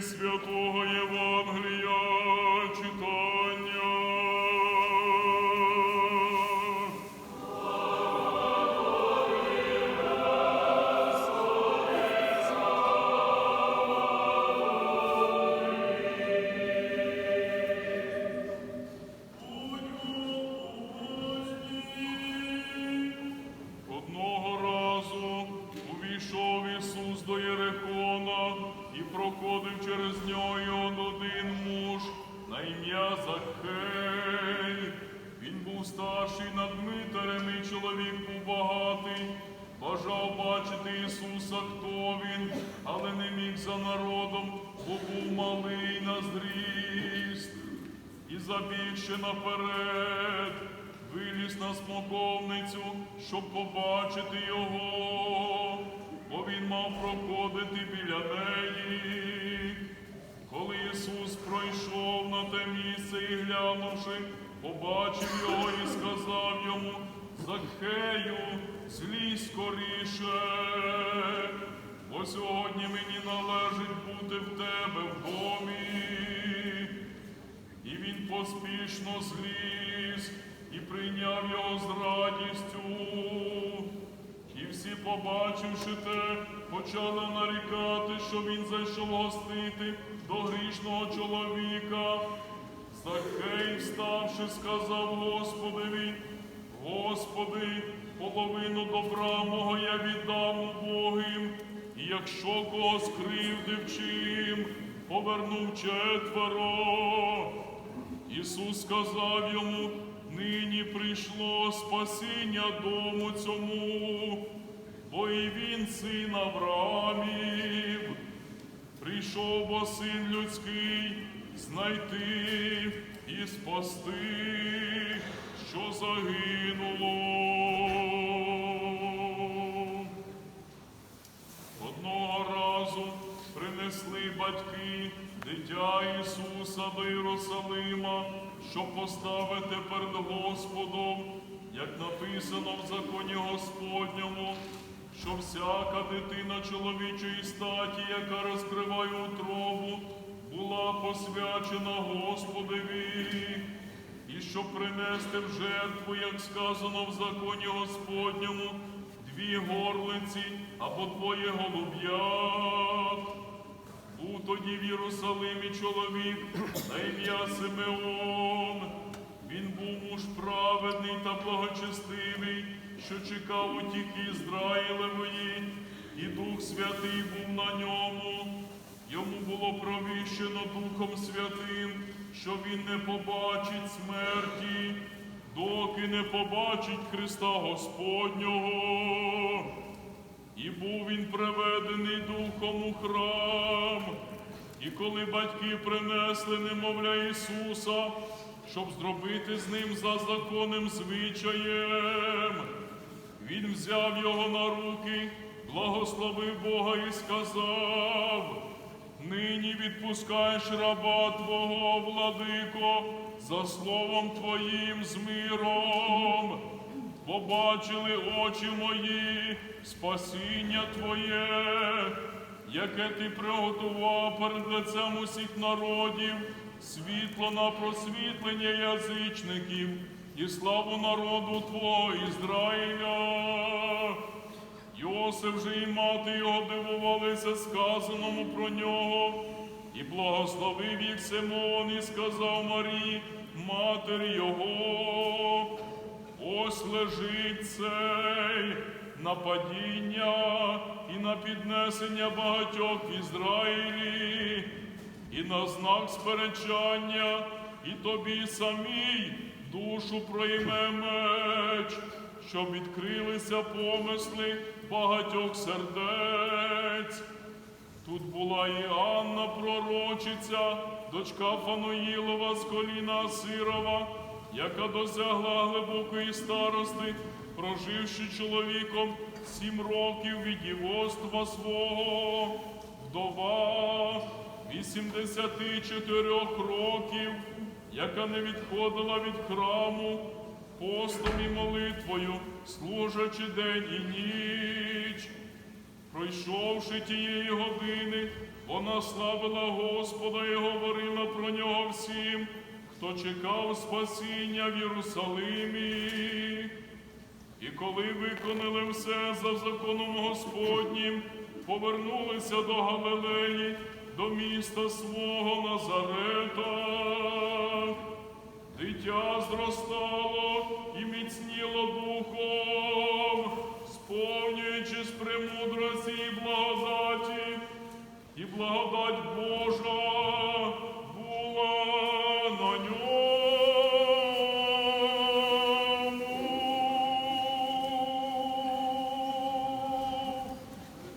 святого Євангелія читання. Один муж на ім'я Захей. Він був старший над митарем, і чоловік був багатий. Бажав бачити Ісуса, хто він, але не міг за народом, бо був малий на зріст. І забігши наперед, виліз на смоковницю, щоб побачити його, бо він мав проходити біля неї. Коли Ісус пройшов на те місце і глянувши, побачив його і сказав йому, Захею, злізь скоріше, бо сьогодні мені належить бути в тебе в домі. І він поспішно зліз побачивши те, почали нарікати, що він зайшов гостити до грішного чоловіка. Захей, вставши, сказав Господеві, Господи, половину добра мого я віддам убогим, і якщо кого скривдив чим, повернув четверо. Ісус сказав йому, нині прийшло спасіння дому цьому, бо і він син Авраамів. Прийшов бо син людський знайти і спасти, що загинуло. Одного разу принесли батьки дитя Ісуса до Єрусалима, щоб поставити перед Господом, як написано в законі Господньому, що всяка дитина чоловічої статі, яка розкриває утробу, була посвячена Господеві, і щоб принести в жертву, як сказано в законі Господньому, дві горлиці або двоє голуб'ят. Був тоді в Єрусалимі чоловік на ім'я Симеон. Він був муж праведний та благочестивий, що чекав утіки Ізраїлевої, і Дух Святий був на ньому. Йому було провіщено Духом Святим, що він не побачить смерті, доки не побачить Христа Господнього. І був він приведений духом у храм. І коли батьки принесли немовля Ісуса, щоб зробити з ним за законним звичаєм, він взяв його на руки, благословив Бога і сказав: Нині відпускаєш раба Твого, владико, за словом Твоїм з миром. Побачили очі мої спасіння Твоє, яке Ти приготував перед лицем усіх народів, світло на просвітлення язичників і славу народу Твого Ізраїля. Йосиф же і мати його дивувалися сказаному про нього, і благословив їх Симон і сказав Марії, матері його. Ось лежить цей на падіння і на піднесення багатьох в Ізраїлі, і на знак сперечання, і тобі самій душу пройме меч, щоб відкрилися помисли багатьох сердець. Тут була і Анна пророчиця, дочка Фануїлова з коліна Сирова, яка досягла глибокої старости, проживши чоловіком сім років від дівоства свого, вдова 84 років, яка не відходила від храму, постом і молитвою, служачи день і ніч. Пройшовши тієї години, Вона славила Господа і говорила про нього всім, хто чекав спасіння в Єрусалимі. І коли виконали все за законом Господнім, повернулися до Галилеї, до міста свого Назарета. Дитя зростало і міцніло духом, сповнюючись премудрості і благодаті, і благодать Божа